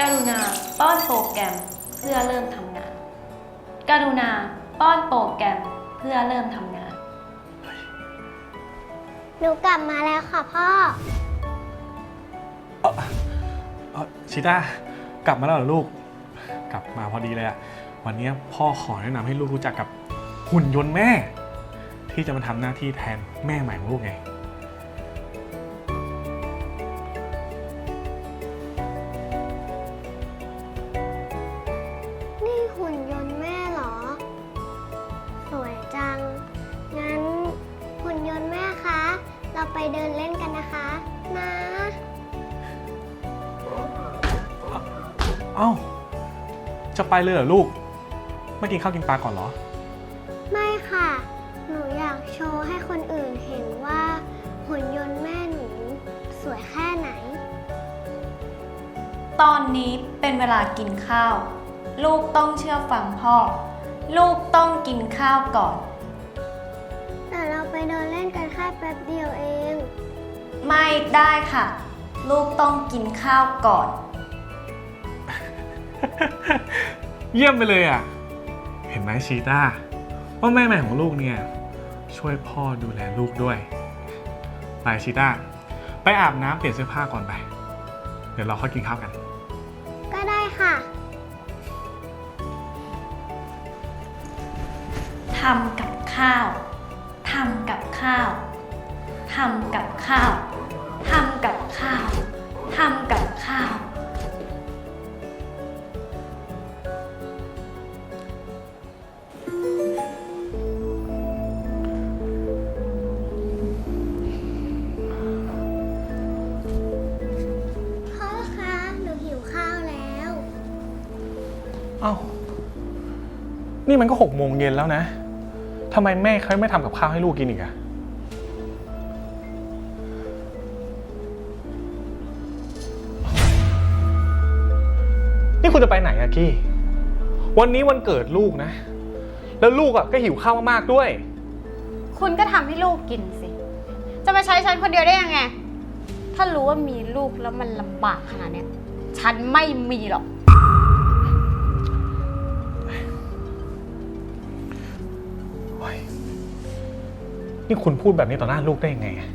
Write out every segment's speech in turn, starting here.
กรุณาป้อนโปรแกรมเพื่อเริ่มทำงาน กรุณาป้อนโปรแกรมเพื่อเริ่มทำงาน หนูกลับมาแล้วค่ะพ่อเอ่อชิต้ากลับมาแล้วเหรอลูก กลับมาพอดีเลยอะวันนี้พ่อขอแนะนำให้ลูกรู้จักกับหุ่นยนต์แม่ ที่จะมาทำหน้าที่แทนแม่ใหม่ของลูกไง สวยจัง งั้นหุ่นยนต์แม่คะ เราไปเดินเล่นกันนะคะ นะ เอ้า จะไปเลยเหรอลูก ไม่กินข้าวกินปลาก่อนเหรอ ไม่ค่ะ หนูอยากโชว์ให้คนอื่นเห็นว่า หุ่นยนต์แม่หนู สวยแค่ไหน ตอนนี้เป็นเวลากินข้าว ลูกต้องเชื่อฟังพ่อ ลูกต้องกินข้าวก่อน แต่เราไปเดินเล่นกันแค่แป๊บเดียวเอง ไม่ได้ค่ะ ลูกต้องกินข้าวก่อน เยี่ยมไปเลยอะ เห็นไหมชีต้าว่าแม่ใหม่ของลูกเนี่ย ช่วยพ่อดูแลลูกด้วย ไปชีต้า ไปอาบน้ำเปลี่ยนเสื้อผ้าก่อนไป เดี๋ยวเราค่อยกินข้าวกันำกับข้าวทำกับข้าวทำกับข้าวทำกับข้าวทำกับข้าว พ่อคะหนูหิวข้าวแล้ว เอ้า นี่มันก็หกโมงเย็นแล้วนะ ทำไมแม่เขาไม่ทำกับข้าวให้ลูกกินอีกอะนี่คุณจะไปไหนอะกี้ วันนี้วันเกิดลูกนะ แล้วลูกอะก็หิวข้าวมากๆด้วย คุณก็ทำให้ลูกกินสิ จะมาใช้ฉันคนเดียวได้ยังไง ถ้ารู้ว่ามีลูกแล้วมันลำบากขนาดเนี้ย ฉันไม่มีหรอก นี่คุณพูดแบบนี้ต่อหน้าลูกได้ยังไงอะ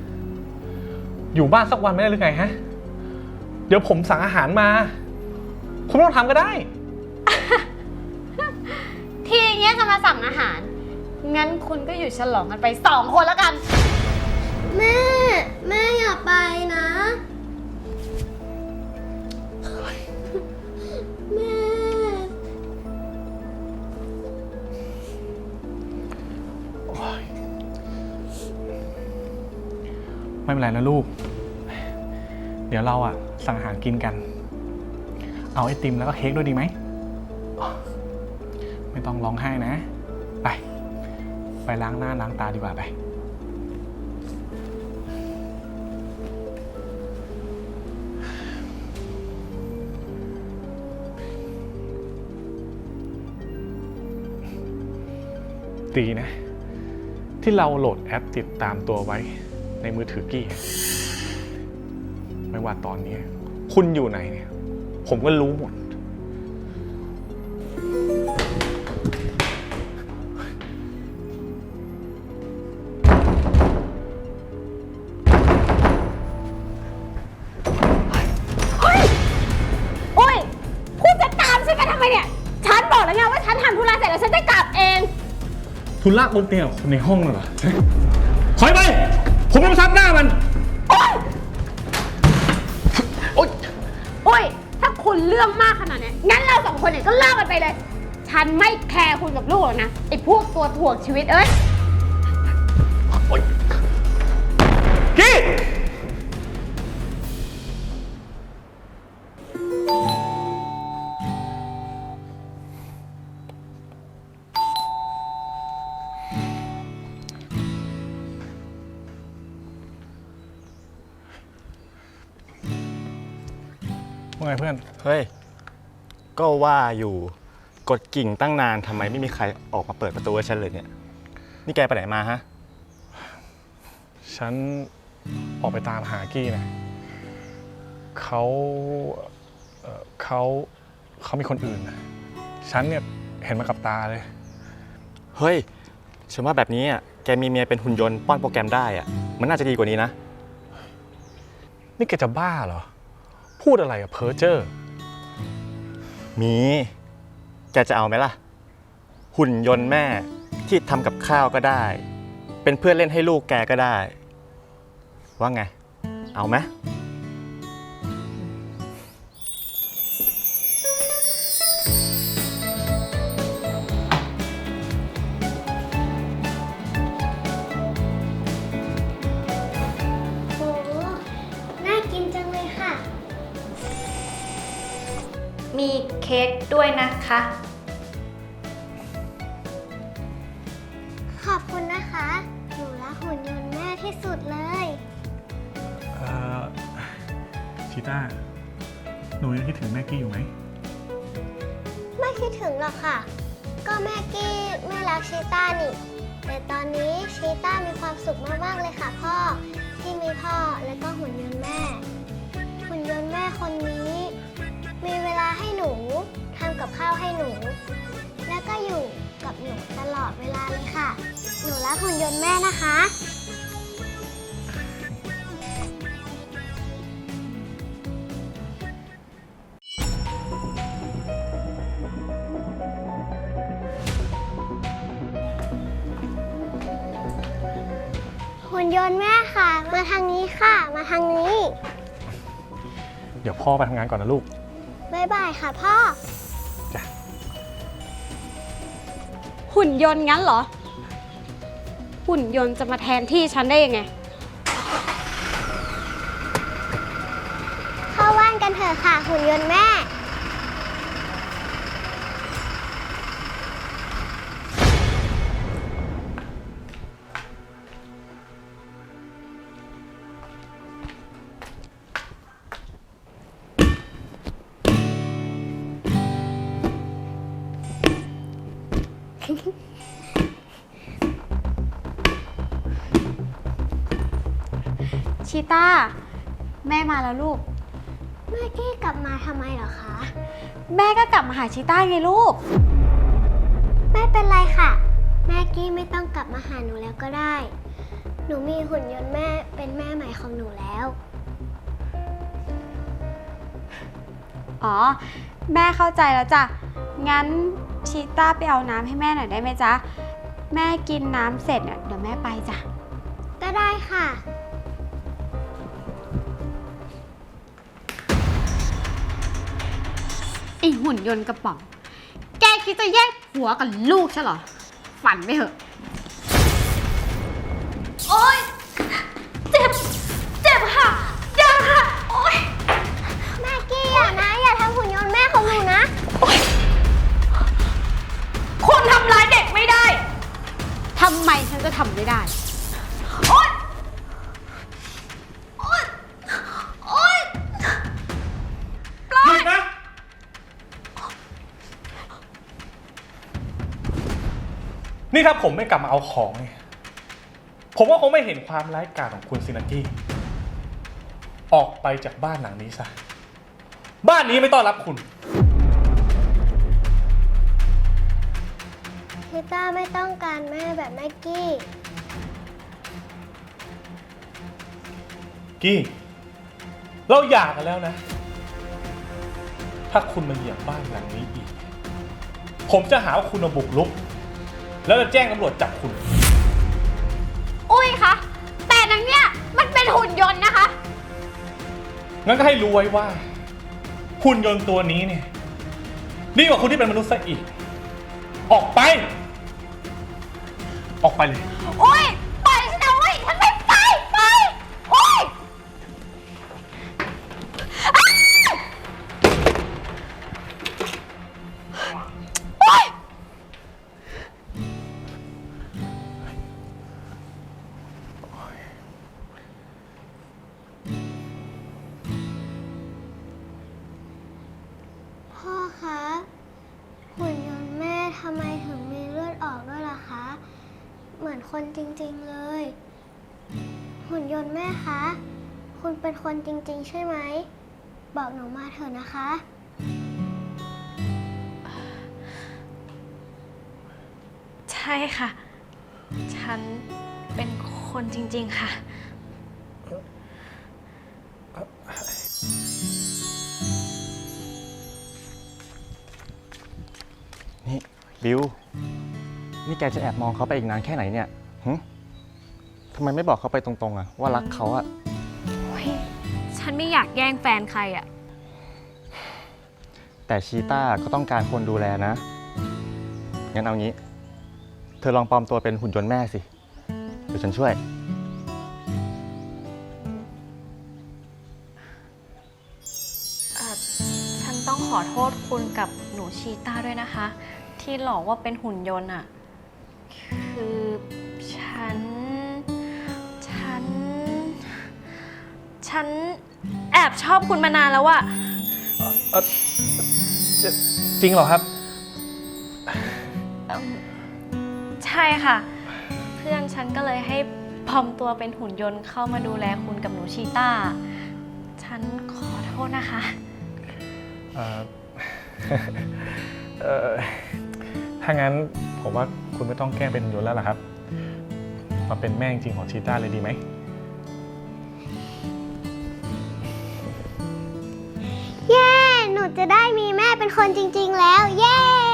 อยู่บ้านสักวันไม่ได้หรือไงฮะ เดี๋ยวผมสั่งอาหารมา คุณไม่ต้องทำก็ได้ ทีเนี้ยจะมาสั่งอาหาร งั้นคุณก็อยู่ฉลองกันไปสองคนแล้วกัน แม่ แม่อย่าไปนะ ไม่เป็นไรนะลูก เดี๋ยวเราอะ สั่งอาหารกินกัน เอาไอติมแล้วก็เค้กด้วยดีไหม ไม่ต้องร้องไห้นะ ไป ไปล้างหน้าล้างตาดีกว่าไป ดีนะ ที่เราโหลดแอปติดตามตัวไว้ ในมือถือกี้ ไม่ว่าตอนนี้ คุณอยู่ไหนเนี่ย ผมก็รู้หมด โอ้ย คุณจะตามฉันไปทำไมเนี่ย ฉันบอกแล้วไงว่าฉันทำธุระเสร็จแล้วฉันจะกลับเองคุณลากบนเตียงกับคนในห้องน่ะเหรอถอยไป ผมจะมาซับหน้ามัน โอ้ยโอ๊ยโอ้ยถ้าคุณเรื่องมากขนาดเนี้ยงั้นเราสองคนเนี่ยก็เลิกกันไปเลย ฉันไม่แคร์คุณกับลูกหรอกนะ ไอ้พวกตัวถ่วงชีวิตเอ้ยกี้ ว่าไงเพื่อน เฮ้ย ก็ว่าอยู่กดกิ่งตั้งนานทำไมไม่มีใครออกมาเปิดประตูให้ฉันเลยเนี่ย นี่แกไปไหนมาฮะ ฉันออกไปตามหากี้นะเขาเอ่อเขาเขามีคนอื่นนะฉันเนี่ยเห็นมากับตาเลย เฮ้ยฉันว่าแบบนี้อะแกมีเมียเป็นหุ่นยนต์ป้อนโปรแกรมได้อะ มันน่าจะดีกว่านี้นะ นี่แกจะบ้าเหรอ พูดอะไรอะเพอเจอร์มี แกจะเอาไหมล่ะ หุ่นยนต์แม่ที่ทำกับข้าวก็ได้ เป็นเพื่อนเล่นให้ลูกแกก็ได้ ว่าไง เอาไหม ขอบคุณนะคะ หนูรักหุ่นยนต์แม่ที่สุดเลย เอ่อชิต้า หนูยังคิดถึงแม่กี้อยู่ไหม ไม่คิดถึงหรอกค่ะ ก็แม่กี้ไม่รักชีต้านี่ แต่ตอนนี้ชีต้ามีความสุขมากๆเลยค่ะพ่อ ที่มีพ่อและก็หุ่นยนต์แม่ หุ่นยนต์แม่คนนี้ มีเวลาให้หนู ทำกับข้าวให้หนู แล้วก็อยู่กับหนูตลอดเวลาเลยค่ะ หนูรักหุ่นยนต์แม่นะคะหุ่นยนต์แม่ค่ะ มาทางนี้ค่ะ มาทางนี้ เดี๋ยวพ่อไปทำงานก่อนนะลูก บ๊ายบายค่ะพ่อ หุ่นยนต์งั้นเหรอ หุ่นยนต์จะมาแทนที่ฉันได้ยังไง เข้าบ้านกันเถอะค่ะหุ่นยนต์แม่ ชีต้า แม่มาแล้วลูก แม่กี้กลับมาทำไมเหรอคะ แม่ก็กลับมาหาชีต้าไงลูก ไม่เป็นไรค่ะ แม่กี้ไม่ต้องกลับมาหาหนูแล้วก็ได้ หนูมีหุ่นยนต์แม่เป็นแม่ใหม่ของหนูแล้ว อ๋อ แม่เข้าใจแล้วจ้ะ งั้นชีต้าไปเอาน้ำให้แม่หน่อยได้ไหมจ๊ะ แม่กินน้ำเสร็จเนี่ยเดี๋ยวแม่ไปจ้ะ ก็ได้ค่ะ ไอหุ่นยนต์กระป๋อง แกคิดจะแยกผัวกับลูกใช่เหรอ ฝันไม่เหอะ นี่ถ้าผมไม่กลับมาเอาของเนี่ยผมว่าคงไม่เห็นความร้ายกาจของคุณซินากี้ ออกไปจากบ้านหลังนี้ซะ บ้านนี้ไม่ต้อนรับคุณ พิต้าไม่ต้องการแม่แบบแม่กี้ กี้ เราหย่ากันแล้วนะ ถ้าคุณมาเหยียบบ้านหลังนี้อีก ผมจะหาว่าคุณมาบุกรุก แล้วจะแจ้งตำรวจจับคุณ อุ้ยคะแต่นางเนี่ยมันเป็นหุ่นยนต์นะคะ งั้นก็ให้รู้ไว้ว่า หุ่นยนต์ตัวนี้เนี่ยดีกว่าคุณที่เป็นมนุษย์ซะอีก ออกไป ออกไปเลยโอ้ยปล่อย ริงๆเลย หุ่นยนต์แม่คะ คุณเป็นคนจริงๆ ใช่ไหม บอกหนูมาเถอะนะคะ ใช่ค่ะ ฉันเป็นคนจริงๆค่ะ นี่ บิว นี่แกจะแอบมองเขาไปอีกนานแค่ไหนเนี่ย หึทำไมไม่บอกเขาไปตรงๆอะว่ารักเขาอะฉันไม่อยากแย่งแฟนใครอะแต่ชีต้าก็ต้องการคนดูแลนะ งั้นเอางี้ เธอลองปลอมตัวเป็นหุ่นยนต์แม่สิ เดี๋ยวฉันช่วย เอ่อฉันต้องขอโทษคุณกับหนูชีต้าด้วยนะคะ ที่หลอกว่าเป็นหุ่นยนต์อะคือ ฉันแอบชอบคุณมานานแล้วอะเอ่อจริงเหรอครับเอิ่มใช่ค่ะ เพื่อนฉันก็เลยให้ปลอมตัวเป็นหุ่นยนต์เข้ามาดูแลคุณกับหนูชีต้า ฉันขอโทษนะคะ เอ่อ เอ่อ ถ้างั้นผมว่าคุณไม่ต้องแกล้งเป็นหุ่นยนต์แล้วล่ะครับ มาเป็นแม่จริงๆของชีต้าเลยดีไหม เย้ หนูจะได้มีแม่เป็นคนจริง ๆ แล้ว เย้